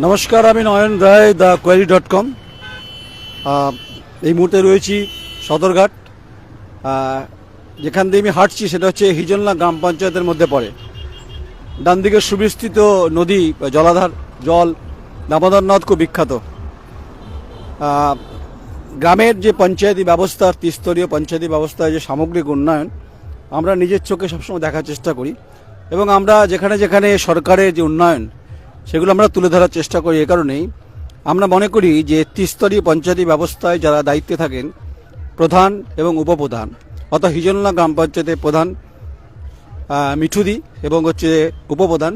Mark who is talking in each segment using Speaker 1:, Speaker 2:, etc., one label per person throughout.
Speaker 1: নমস্কার, আমি Nayan Roy, the query dot com. এই মুহূর্তে রয়েছি সদরঘাট। যেখান দিয়ে আমি হাঁটছি, সেটা হচ্ছে হিজলনা গ্রাম পঞ্চায়েতের মধ্যে পড়ে। ডান দিকে সুবিস্তৃত নদী, জলাধার, জল, দামোদর নদ খুব বিখ্যাত। গ্রামের যে পঞ্চায়েতি ব্যবস্থা ত্রিস্তরীয় পঞ্চায়েতি ব্যবস্থায় যে সামগ্রিক উন্নয়ন, আমরা নিজের চোখে সবসময় দেখার চেষ্টা করি। এবং আমরা যেখানে যেখানে সরকারের যে উন্নয়ন সেগুলো আমরা তুলে ধরার চেষ্টা করি এ কারণেই। আমরা মনে করি যে ত্রিস্তরীয় পঞ্চায়েতি ব্যবস্থায় যারা দায়িত্বে থাকেন, প্রধান এবং উপপ্রধান, অর্থাৎ হিজলনা গ্রাম পঞ্চায়েতের প্রধান মিঠুদি এবং হচ্ছে উপপ্রধান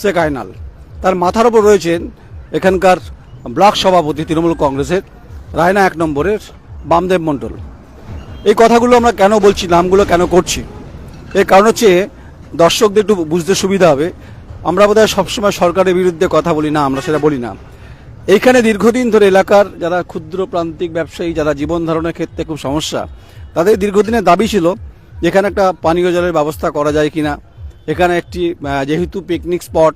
Speaker 1: শেখ আয়নাল। তার মাথার ওপর রয়েছেন এখানকার ব্লক সভাপতি তৃণমূল কংগ্রেসের রায়না এক নম্বরের বামদেব মণ্ডল। এই কথাগুলো আমরা কেন বলছি, নামগুলো কেন করছি? এর কারণ হচ্ছে দর্শকদের একটু বুঝতে সুবিধা হবে। আমরা বোধহয় সবসময় সরকারের বিরুদ্ধে কথা বলি না, আমরা সেটা বলি না। এইখানে দীর্ঘদিন ধরে এলাকার যারা ক্ষুদ্র প্রান্তিক ব্যবসায়ী, যারা জীবন ধারণের ক্ষেত্রে খুব সমস্যা, তাদের দীর্ঘদিনের দাবি ছিল এখানে একটা পানীয় জলের ব্যবস্থা করা যায় কিনা, এখানে একটি যেহেতু পিকনিক স্পট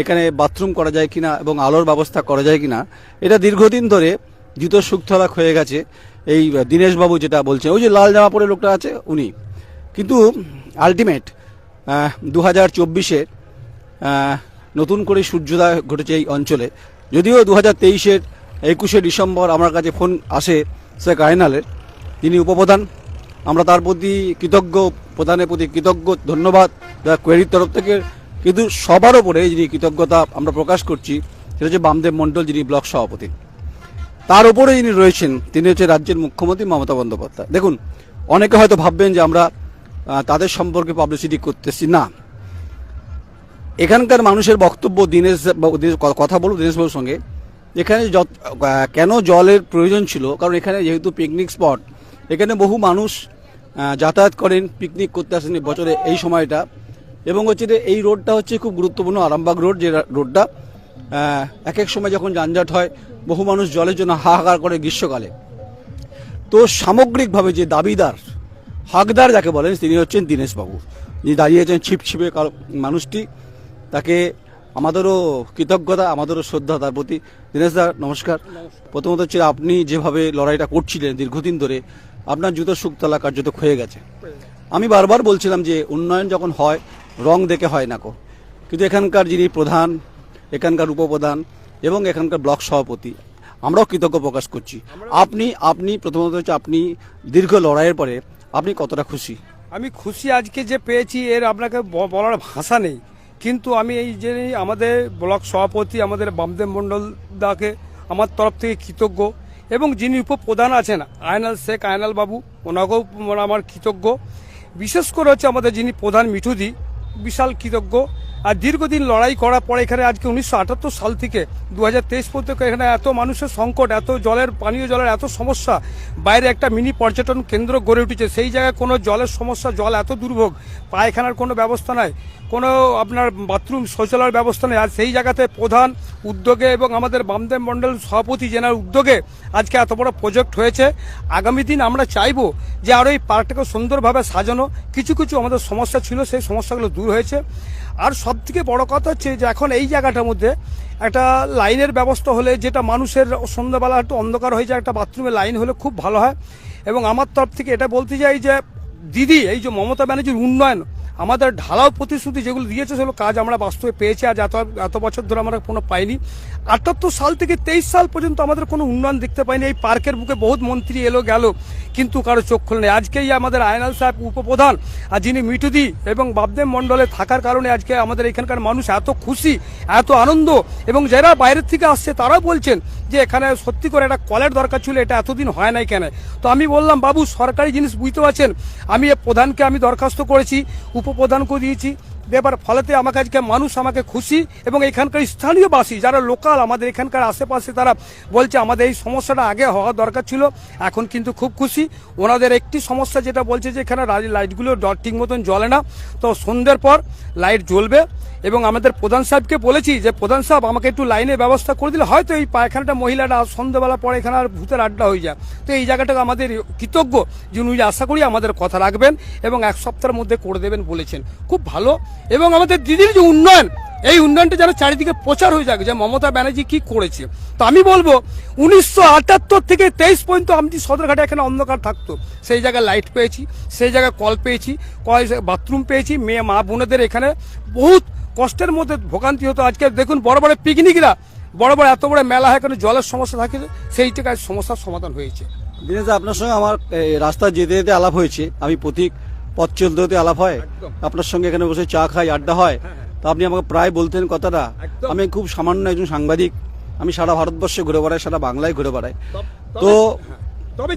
Speaker 1: এখানে বাথরুম করা যায় কিনা এবং আলোর ব্যবস্থা করা যায় কিনা, এটা দীর্ঘদিন ধরে জুতো সুখতলাক হয়ে গেছে। এই দীনেশবাবু যেটা বলছে ওই যে লাল জামা পরে লোকটা আছে, উনি। কিন্তু আলটিমেট দু হাজার চব্বিশে নতুন করে সূর্যোদয় ঘটেছে এই অঞ্চলে। যদিও দু হাজার তেইশের একুশে ডিসেম্বর আমার কাছে ফোন আসে শেখ আয়নালের তিনি উপপ্রধান। আমরা তার প্রতি কৃতজ্ঞ, প্রধানের প্রতি কৃতজ্ঞ, ধন্যবাদ। কোয়েরির তরফ থেকে কিন্তু সবার ওপরে যিনি কৃতজ্ঞতা আমরা প্রকাশ করছি, সেটা হচ্ছে বামদেব মণ্ডল, যিনি ব্লক সভাপতি। তার উপরে যিনি রয়েছেন, তিনি হচ্ছে রাজ্যের মুখ্যমন্ত্রী মমতা বন্দ্যোপাধ্যায়। দেখুন, অনেকে হয়তো ভাববেন যে আমরা তাদের সম্পর্কে পাবলিসিটি করতেছি না। এখানকার মানুষের বক্তব্য দীনেশ কথা বলব দীনেশবাবুর সঙ্গে। এখানে কেন জলের প্রয়োজন ছিল? কারণ এখানে যেহেতু পিকনিক স্পট এখানে বহু মানুষ যাতায়াত করেন পিকনিক করতে আসেন বছরে, এই সময়টা। এবং হচ্ছে যে এই রোডটা হচ্ছে খুব গুরুত্বপূর্ণ আরামবাগ রোড, যে রোডটা। এক এক সময় যখন যানজট হয়, বহু মানুষ জলের জন্য হাহাকার করে গ্রীষ্মকালে। তো সামগ্রিকভাবে যে দাবিদার, হাকদার যাকে বলেন, তিনি হচ্ছেন দীনেশবাবু যিনি দাঁড়িয়েছেন ছিপছিপে মানুষটি। তাকে আমাদেরও কৃতজ্ঞতা আমাদেরও শ্রদ্ধা তার প্রতি। দীনেশ দা নমস্কার। প্রথমত হচ্ছে আপনি যেভাবে লড়াইটা করছিলেন দীর্ঘদিন ধরে আপনার জুতো শুকতলা কার্যত ক্ষয়ে গেছে। আমি বারবার বলছিলাম যে উন্নয়ন যখন হয় রং দেখে হয় না কো। কিন্তু এখানকার যিনি প্রধান এখানকার উপপ্রধান এবং এখানকার ব্লক সভাপতি আমরাও কৃতজ্ঞ প্রকাশ করছি। আপনি আপনি প্রথমত হচ্ছে আপনি দীর্ঘ লড়াইয়ের পরে আপনি কতটা খুশি?
Speaker 2: আমি খুশি আজকে যে পেয়েছি এর আপনাকে বলার ভাষা নেই। কিন্তু আমি এই যে আমাদের ব্লক সভাপতি, আমাদের বামদেব মণ্ডল দাকে আমার তরফ থেকে কৃতজ্ঞ এবং যিনি উপপ্রধান আছেন আয়নাল শেখ আয়নাল বাবু, ওনাকেও আমার কৃতজ্ঞ। বিশেষ করে হচ্ছে আমাদের যিনি প্রধান মিঠুদি, বিশাল কৃতজ্ঞ। আর দীর্ঘদিন লড়াই করার পরে এখানে আজকে উনিশশো আটাত্তর সাল থেকে দু হাজার তেইশ পর্যন্ত এখানে এত মানুষের সংকট, এত জলের, পানীয় জলের এত সমস্যা, বাইরে একটা মিনি পর্যটন কেন্দ্র গড়ে উঠেছে। সেই জায়গায় কোনো জলের সমস্যা, জল এত দুর্ভোগ, পায়খানার কোনো ব্যবস্থা নাই। কোনো আপনার বাথরুম শৌচালয়ের ব্যবস্থা নেই। আর সেই জায়গাতে প্রধান উদ্যোগে এবং আমাদের বামদেব মণ্ডল সভাপতি জেনার উদ্যোগে আজকে এত বড় প্রজেক্ট হয়েছে। আগামী দিন আমরা চাইব যে আরও এই পার্কটাকে সুন্দরভাবে সাজানো। কিছু কিছু আমাদের সমস্যা ছিল, সেই সমস্যাগুলো দূর হয়েছে। আর সব থেকে বড় কথা হচ্ছে যে এখন এই জায়গাটার মধ্যে একটা লাইনের ব্যবস্থা হলে যেটা মানুষের সন্ধ্যাবেলা একটু অন্ধকার হয়ে যায়, একটা বাথরুমে লাইন হলে খুব ভালো হয়। এবং আমার তরফ থেকে এটা বলতে চাই যে দিদি, এই যে মমতা ব্যানার্জির উন্নয়ন আমাদের ঢালাও প্রতিশ্রুতি যেগুলো দিয়েছে, সেগুলো কাজ আমরা বাস্তবে পেয়েছি আজ এত এত বছর ধরে আমরা কোনো পাইনি। আটাত্তর সাল থেকে তেইশ সাল পর্যন্ত আমাদের কোনো উন্নয়ন দেখতে পাইনি। এই পার্কের বুকে বহুত মন্ত্রী এলো, গেল, কিন্তু কারও চোখ নেই আজকেই আমাদের আয়নাল সাহেব উপপ্রধান, আর যিনি মিটুদি এবং বাবদেব মণ্ডলে থাকার কারণে আজকে আমাদের এখানকার মানুষ এত খুশি, এত আনন্দ, এবং যারা বাইরের থেকে আসছে, তারাও বলছেন যে এখানে সত্যি করে একটা কলের দরকার ছিল, এটা এতদিন হয় নাই কেন? তো আমি বললাম, বাবু, সরকারি জিনিস বুঝতে পারছেন, আমি প্রধানকে আমি দরখাস্ত করেছি উপপ্রধানকেও দিয়েছি দেবার ফলেতে আমাকে আজকে মানুষ আমাকে খুশি এবং এখানকার স্থানীয়বাসী যারা লোকাল, আমাদের এখানকার আশেপাশে তারা বলছে আমাদের এই সমস্যাটা আগে হওয়া দরকার ছিল, এখন কিন্তু খুব খুশি। ওনাদের একটি সমস্যা যেটা বলছে যে এখানে লাইটগুলো ঠিক মতন জ্বলে না। তো সন্ধ্যের পর লাইট জ্বলবে এবং আমাদের প্রধান সাহেবকে বলেছি যে, প্রধান সাহেব, আমাকে একটু লাইনের ব্যবস্থা করে দিলে হয়তো এই পায়খানাটা মহিলাটা সন্ধ্যাবেলা পরে এখানে আর ভূতের আড্ডা হয়ে যায়। তো এই জায়গাটাকে আমাদের কৃতজ্ঞ যে উনি আশা করি আমাদের কথা রাখবেন এবং এক সপ্তাহের মধ্যে করে দেবেন বলেছেন। খুব ভালো। এবং আমাদের দিদির যে উন্নয়ন, এই উন্নয়নটা যেন চারিদিকে প্রচার হয়ে যাক, যে মমতা ব্যানার্জি কি করেছে। তো আমি বলব, উনিশশো আটাত্তর থেকে তেইশ পর্যন্ত আমি সদরঘাটে এখানে অন্ধকার থাকতো, সেই জায়গায় লাইট পেয়েছি, সেই জায়গায় কল পেয়েছি, কল বাথরুম পেয়েছি, মেয়ে, মা, বোনেদের এখানে বহুত কষ্টের মধ্যে ভোগান্তি হতো। আজকে দেখুন, বড় বড় পিকনিকরা, বড় বড় এত বড় মেলা হয় কোনো জলের সমস্যা থাকে, সেই আজ সমস্যার সমাধান হয়েছে।
Speaker 1: দিনেশ আপনার সঙ্গে আমার রাস্তা যেতে যেতে আলাপ হয়েছে। আমি প্রতীক পথ চলতে হতে আলাপ হয়। আপনার সঙ্গে এখানে বসে চা খাই আড্ডা হয়। তা আপনি আমাকে প্রায় বলতেন কথাটা। আমি খুব সামান্য একজন সাংবাদিক। আমি সারা ভারতবর্ষে ঘুরে বেড়াই সারা বাংলায় ঘুরে বেড়াই। তো
Speaker 2: তবে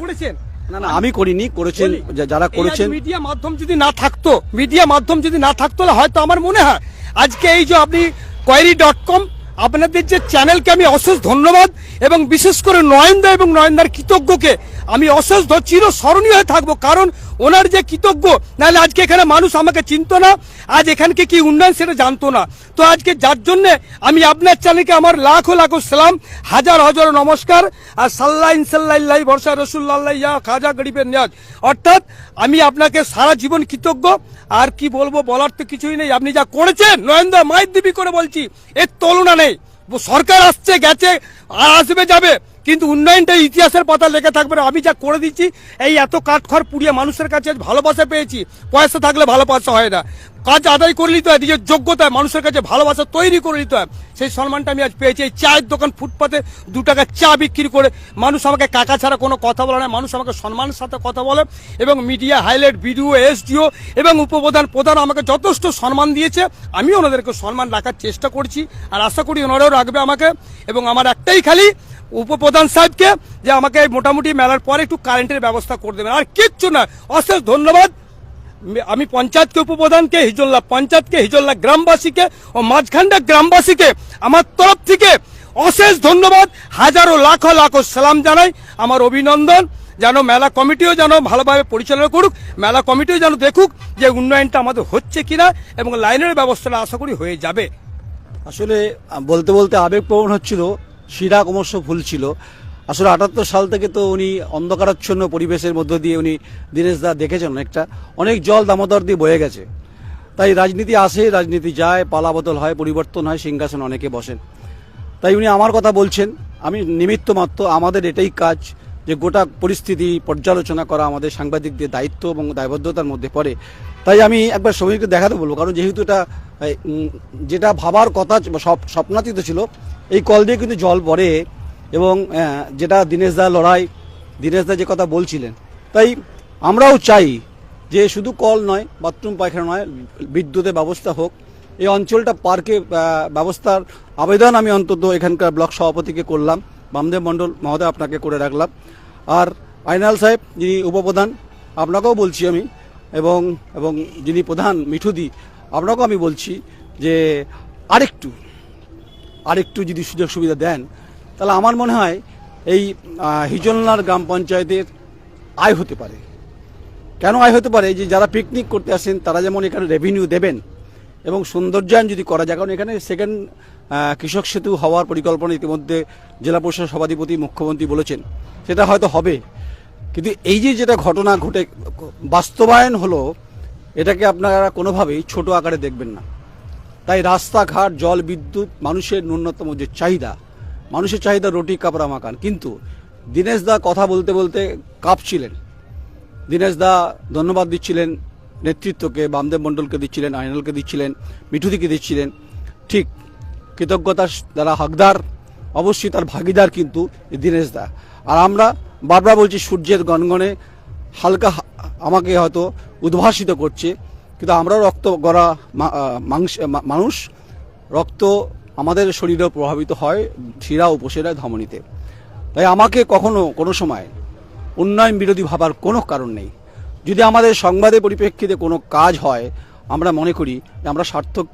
Speaker 2: করেছেন
Speaker 1: না না আমি করিনি করেছেন যারা করেছেন।
Speaker 2: মিডিয়া মাধ্যম যদি না থাকতো মিডিয়া মাধ্যম যদি না থাকতো হয়তো আমার মনে হয় আজকে এই যে আপনি কোয়ারি ডট কম আপনাদের যে চ্যানেলকে আমি অশেষ ধন্যবাদ এবং বিশেষ করে নয়নদা এবং নয়নদার কৃতজ্ঞকে আমি ধ- চির স্মরণীয় হয়ে থাকব। কারণ ওনার যে কৃতজ্ঞ, নাহলে আজকে এখানে মানুষ আমাকে চিনত না, আজ এখানকে কি উন্নয়ন সেটা জানতো না। তো আজকে যার জন্যে আমি আপনার চ্যানেলকে আমার লাখো লাখো সালাম, হাজার হাজার নমস্কার, আর সাল্লাহ ইনসাল্লাহ বর্ষা রসুল্লাহ ইয়া খাজা গরিবের নিয়াজ অর্থাৎ আমি আপনাকে সারা জীবন কৃতজ্ঞ, আর কি বলব বলার তো কিছুই নেই। আপনি যা করেছেন, নরেন্দ্র মায়ের দিবি করে বলছি, এর তুলনা নেই। সরকার আসছে, গেছে, আর আসবে যাবে। কিন্তু উন্নয়নটা ইতিহাসের পাতা লেগে থাকবে। আমি যা করে দিচ্ছি, এই এত কাঠখড় পুড়িয়ে মানুষের কাছে ভালোবাসা পেয়েছি। পয়সা থাকলে ভালোবাসা হয় না। কাজ আদায় করে নিতে হয়, নিজের যোগ্যতায় মানুষের কাছে ভালোবাসা তৈরি করে নিতে হয়। সেই সম্মানটা আমি আজ পেয়েছি। এই চায়ের দোকান ফুটপাতে দু টাকা চা বিক্রি করে মানুষ আমাকে কাকা ছাড়া কোনো কথা বলে না। মানুষ আমাকে সম্মানের সাথে কথা বলে এবং মিডিয়া হাইলাইট, বিডিও, এসডিও এবং উপপ্রধান প্রধান আমাকে যথেষ্ট সম্মান দিয়েছে। আমি ওনাদেরকে সম্মান রাখার চেষ্টা করছি। আর আশা করি ওনারাও রাখবে আমাকে। এবং আমার একটাই খালি উপপ্রধান সাহেবকে যে আমাকে মোটামুটি মেলার পরে একটু কারেন্টের ব্যবস্থা করে দেবেন। আর কিচ্ছু না। অশেষ ধন্যবাদ। আমি পঞ্চায়েতকে উপপ্রধানকে, হিজল্লা পঞ্চায়েতকে, হিজল্লা গ্রামবাসীকে ও মাঝখান্ডা গ্রামবাসীকে আমার তরফ থেকে অশেষ ধন্যবাদ। হাজারো লাখো লাখ সালাম জানাই। আমার অভিনন্দন। যেন মেলা কমিটিও যেন ভালোভাবে পরিচালনা করুক, মেলা কমিটিও যেন দেখুক যে উন্নয়নটা আমাদের হচ্ছে কিনা এবং লাইনের ব্যবস্থাটা আশা করি হয়ে যাবে।
Speaker 1: আসলে বলতে বলতে আবেগপ্রবণ হচ্ছিল শিরা ক্রমশ ফুলছিল আসলে আটাত্তর সাল থেকে তো উনি অন্ধকারাচ্ছন্ন পরিবেশের মধ্য দিয়ে উনি দীনেশ দা দেখেছেন অনেকটা। অনেক জল দামোদর দিয়ে বয়ে গেছে। তাই রাজনীতি আসে, রাজনীতি যায় পালাবদল হয়, পরিবর্তন হয়, সিংহাসন অনেকে বসেন। তাই উনি আমার কথা বলছেন। আমি নিমিত্ত মাত্র আমাদের এটাই কাজ যে গোটা পরিস্থিতি পর্যালোচনা করা আমাদের সাংবাদিকদের দায়িত্ব এবং দায়বদ্ধতার মধ্যে পড়ে। তাই আমি একবার সবাইকে দেখাতে বলব, কারণ যেহেতু এটা যেটা ভাবার কথা স্বপ্নাতীত ছিল এই কল দিয়ে কিন্তু জল পড়ে এবং যেটা দীনেশ দা লড়াই, দীনেশ দা যে কথা বলছিলেন। তাই আমরাও চাই যে শুধু কল নয়, বাথরুম, পায়খানা নয়, বিদ্যুতের ব্যবস্থা হোক। এই অঞ্চলটা পার্কে ব্যবস্থার আবেদন আমি অন্তত এখানকার ব্লক সভাপতিকে করলাম, বামদেব মণ্ডল মহোদয় আপনাকে করে রাখলাম। আর আইনাল সাহেব, যিনি উপপ্রধান, আপনাকেও বলছি আমি, এবং এবং যিনি প্রধান মিঠুদি, আপনাকেও আমি বলছি যে আরেকটু আরেকটু যদি সুযোগ সুবিধা দেন, তাহলে আমার মনে হয় এই হিজলনার গ্রাম পঞ্চায়েতের আয় হতে পারে। কেন আয় হতে পারে? যে যারা পিকনিক করতে আসেন, তারা যেমন এখানে রেভিনিউ দেবেন এবং সৌন্দর্যায়ন যদি করা যায়, কারণ এখানে সেকেন্ড কৃষক সেতু হওয়ার পরিকল্পনা ইতিমধ্যে জেলা পরিষদ সভাধিপতি, মুখ্যমন্ত্রী বলেছেন। সেটা হয়তো হবে। কিন্তু এই যে যেটা ঘটনা ঘটে, বাস্তবায়ন হলো, এটাকে আপনারা কোনোভাবেই ছোট আকারে দেখবেন না। তাই রাস্তাঘাট, জল, বিদ্যুৎ মানুষের ন্যূনতম যে চাহিদা, মানুষের চাহিদা রুটি, কাপড়া মাকান কিন্তু দীনেশ দা কথা বলতে বলতে কাঁপছিলেন। দীনেশ দা ধন্যবাদ দিচ্ছিলেন নেতৃত্বকে, বামদেব মণ্ডলকে দিচ্ছিলেন আইনালকে দিচ্ছিলেন, মিঠুদিকে দিচ্ছিলেন। ঠিক কৃতজ্ঞতার যারা হকদার, অবশ্যই তার ভাগিদার কিন্তু দীনেশ দা। আর আমরা বারবার বলছি, সূর্যের গনগনে হালকা আমাকে হয়তো উদ্ভাসিত করছে। কিন্তু আমরাও রক্ত গড়া মাংস মানুষ, রক্ত আমাদের শরীরেও প্রভাবিত হয় শিরা উপশিরা ধমনীতে। তাই আমাকে কখনো কোনো সময় উন্নয়ন বিরোধী ভাবার কোনো কারণ নেই। যদি আমাদের সংবাদের পরিপ্রেক্ষিতে কোনো কাজ হয়, আমরা মনে করি যে আমরা সার্থক,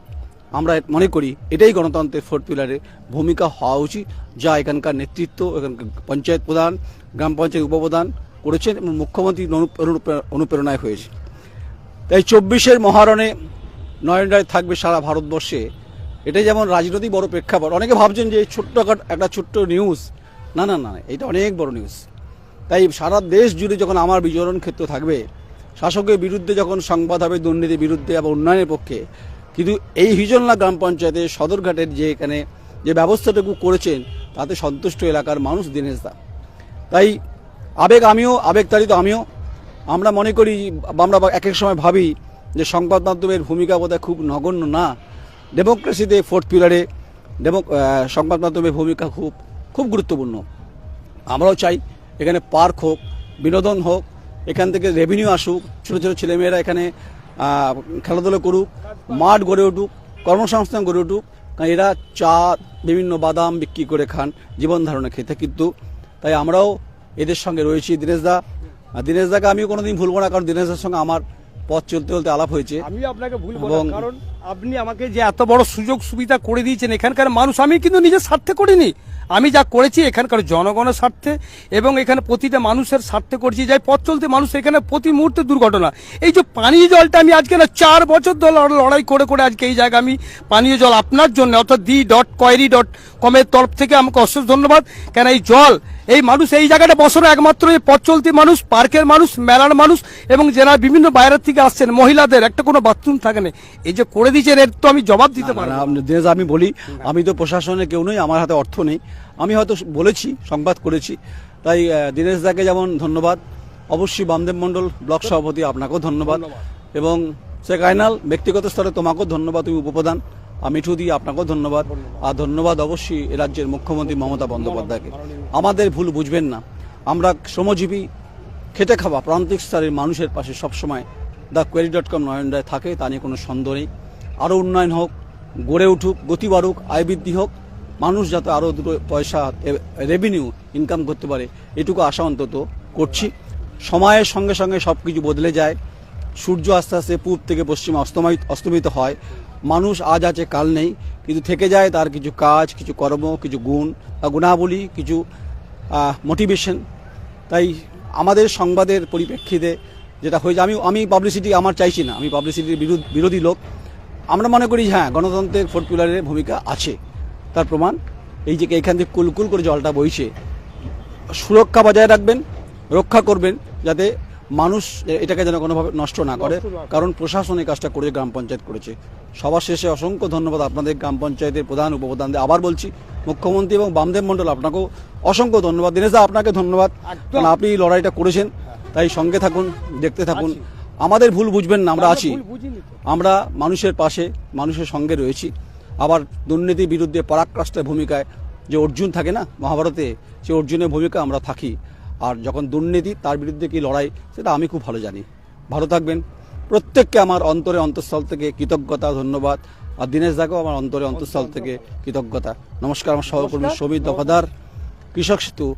Speaker 1: আমরা মনে করি এটাই গণতন্ত্রের ফোর্থ পিলারের ভূমিকা হওয়া উচিত, যা এখানকার নেতৃত্ব, এখানকার পঞ্চায়েত প্রধান, গ্রাম পঞ্চায়েত উপপ্রধান করেছেন এবং মুখ্যমন্ত্রী অনু- অনুপ্রে- অনুপ্রেরণায় হয়েছে। তাই চব্বিশের মহারণে নয়ন রায় থাকবে সারা ভারতবর্ষে। এটাই যেমন রাজনৈতিক বড় প্রেক্ষাপট। অনেকে ভাবছেন যে ছোট্ট একটা- একটা ছোট্ট নিউজ না না না এটা অনেক বড় নিউজ তাই সারা দেশ জুড়ে যখন আমার বিচরণ ক্ষেত্র থাকবে, শাসকের বিরুদ্ধে যখন সংবাদ হবে, দুর্নীতির বিরুদ্ধে এবং উন্নয়নের পক্ষে, কিন্তু এই হিজলনা গ্রাম পঞ্চায়েতের সদরঘাটের যে এখানে যে ব্যবস্থাটুকু করেছেন, তাতে সন্তুষ্ট এলাকার মানুষ দীনেশ দা। তাই আবেগ আমিও, আবেগতাড়িত আমিও আমরা মনে করি, আমরা এক এক সময় ভাবি যে সংবাদ মাধ্যমের ভূমিকা বোধহয় খুব নগণ্য না। ডেমোক্রেসিতে ফোর্থ পিলারে ডেমো সংবাদ মাধ্যমের ভূমিকা খুব খুব গুরুত্বপূর্ণ। আমরাও চাই এখানে পার্ক হোক, বিনোদন হোক, এখান থেকে রেভিনিউ আসুক, ছোটো ছোটো ছেলেমেয়েরা এখানে খেলাধুলা করুক, মাঠ গড়ে উঠুক, কর্মসংস্থান গড়ে উঠুক, কারণ এরা চা, বিভিন্ন বাদাম বিক্রি করে খান, জীবন ধারণে খেতে কিন্তু। তাই আমরাও এদের সঙ্গে রয়েছি। দীনেশদা আর দীনেশ দাকে আমিও কোনোদিন ভুলবো না কারণ দীনেশের সঙ্গে আমার পথ চলতে চলতে আলাপ হয়েছে।
Speaker 2: আমি আপনাকে ভুলবো কারণ আপনি আমাকে যে এত বড় সুযোগ সুবিধা করে দিয়েছেন, এখানকার মানুষ আমি কিন্তু নিজের স্বার্থে করিনি। আমি যা করেছি এখানকার জনগণের স্বার্থে এবং এখানে প্রতিটা মানুষের স্বার্থে করেছি। যাই পথ চলতে মানুষ এখানে প্রতি মুহূর্তে দুর্ঘটনা। এই যে পানীয় জলটা আমি আজকে না চার বছর ধরে লড়- লড়াই করে করে আজকে এই জায়গায় আমি পানীয় জল আপনার জন্য, অর্থাৎ দি ডট কয়েরি ডট কমের তরফ থেকে আমাকে অশেষ ধন্যবাদ। কেন এই জল, এই মানুষ এই জায়গাটা বছরে একমাত্র এই পথ চলতি মানুষ, পার্কের মানুষ, মেলার মানুষ এবং যারা বিভিন্ন বাইরের থেকে আসছেন, মহিলাদের, একটা কোনো বাথরুম থাকে না। এই যে করে দিয়েছেন এর তো আমি জবাব দিতে পারি
Speaker 1: না, আপনি- দিনেশ আমি বলি আমি তো প্রশাসনে কেউ নই আমার হাতে অর্থ নেই। আমি হয়তো বলেছি সংবাদ করেছি। তাই দীনেশ দাকে যেমন ধন্যবাদ অবশ্যই বামদেব মণ্ডল ব্লক সভাপতি আপনাকেও ধন্যবাদ। এবং শেখ আইনাল ব্যক্তিগত স্তরে তোমাকেও ধন্যবাদ তুমি উপপ্রধান। মিঠু দি আপনাকেও ধন্যবাদ। আর ধন্যবাদ অবশ্যই এ রাজ্যের মুখ্যমন্ত্রী মমতা বন্দ্যোপাধ্যায়কে। আমাদের ভুল বুঝবেন না। আমরা শ্রমজীবী খেটে খাওয়া প্রান্তিক স্তরের মানুষের পাশে সবসময় দ্য কোয়েরি ডট কম নয়নডায় থাকে তা নিয়ে কোনো সন্দেহ নেই। আরও উন্নয়ন হোক, গড়ে উঠুক, গতি বাড়ুক, আয় বৃদ্ধি হোক, মানুষ যাতে আরও দুটো পয়সা রেভিনিউ ইনকাম করতে পারে, এটুকু আশা অন্তত করছি। সময়ের সঙ্গে সঙ্গে সব কিছু বদলে যায়। সূর্য আস্তে আস্তে পূব থেকে পশ্চিমে অস্তমিত অস্তমিত হয়। মানুষ আজ আছে, কাল নেই। কিন্তু থেকে যায় তার কিছু কাজ, কিছু কর্ম, কিছু গুণ বা গুণাবলী, কিছু মোটিভেশন তাই আমাদের সংবাদের পরিপ্রেক্ষিতে যেটা হয়েছে, আমি আমি পাবলিসিটি আমার চাইছি না। আমি পাবলিসিটির বিরোধী লোক। আমরা মনে করি হ্যাঁ গণতন্ত্রের ফোর্থ পিলারের ভূমিকা আছে। তার প্রমাণ এই যে এখান থেকে কুলকুল করে জলটা বইছে। সুরক্ষা বজায় রাখবেন রক্ষা করবেন যাতে মানুষ এটাকে যেন কোনোভাবে নষ্ট না করে।
Speaker 2: করে।
Speaker 1: কারণ প্রশাসন এই কাজটা করেছে গ্রাম পঞ্চায়েত করেছে। সবার শেষে অসংখ্য ধন্যবাদ আপনাদের গ্রাম পঞ্চায়েতের প্রধান উপপ্রধানদের আবার বলছি মুখ্যমন্ত্রী এবং বামদেব মণ্ডল আপনাকেও অসংখ্য ধন্যবাদ। দিনেশ দা আপনাকে ধন্যবাদ। কারণ আপনি লড়াইটা করেছেন তাই সঙ্গে থাকুন দেখতে থাকুন। আমাদের ভুল বুঝবেন না আমরা আছি। আমরা মানুষের পাশে মানুষের সঙ্গে রয়েছি। আবার দুর্নীতির বিরুদ্ধে পরাক্রাস্তের ভূমিকায় যে অর্জুন থাকে না মহাভারতে সে অর্জুনের ভূমিকা আমরা থাকি। আর যখন দুর্নীতি তার বিরুদ্ধে কি লড়াই সেটা আমি খুব ভালো জানি। ভালো থাকবেন। প্রত্যেককে আমার অন্তরে অন্তঃস্থল থেকে কৃতজ্ঞতা ধন্যবাদ। আর দীনেশ দাকেও আমার অন্তরে অন্তঃস্থল থেকে কৃতজ্ঞতা। নমস্কার আমার সহকর্মী। সমীর দফাদার। কৃষক সেতু।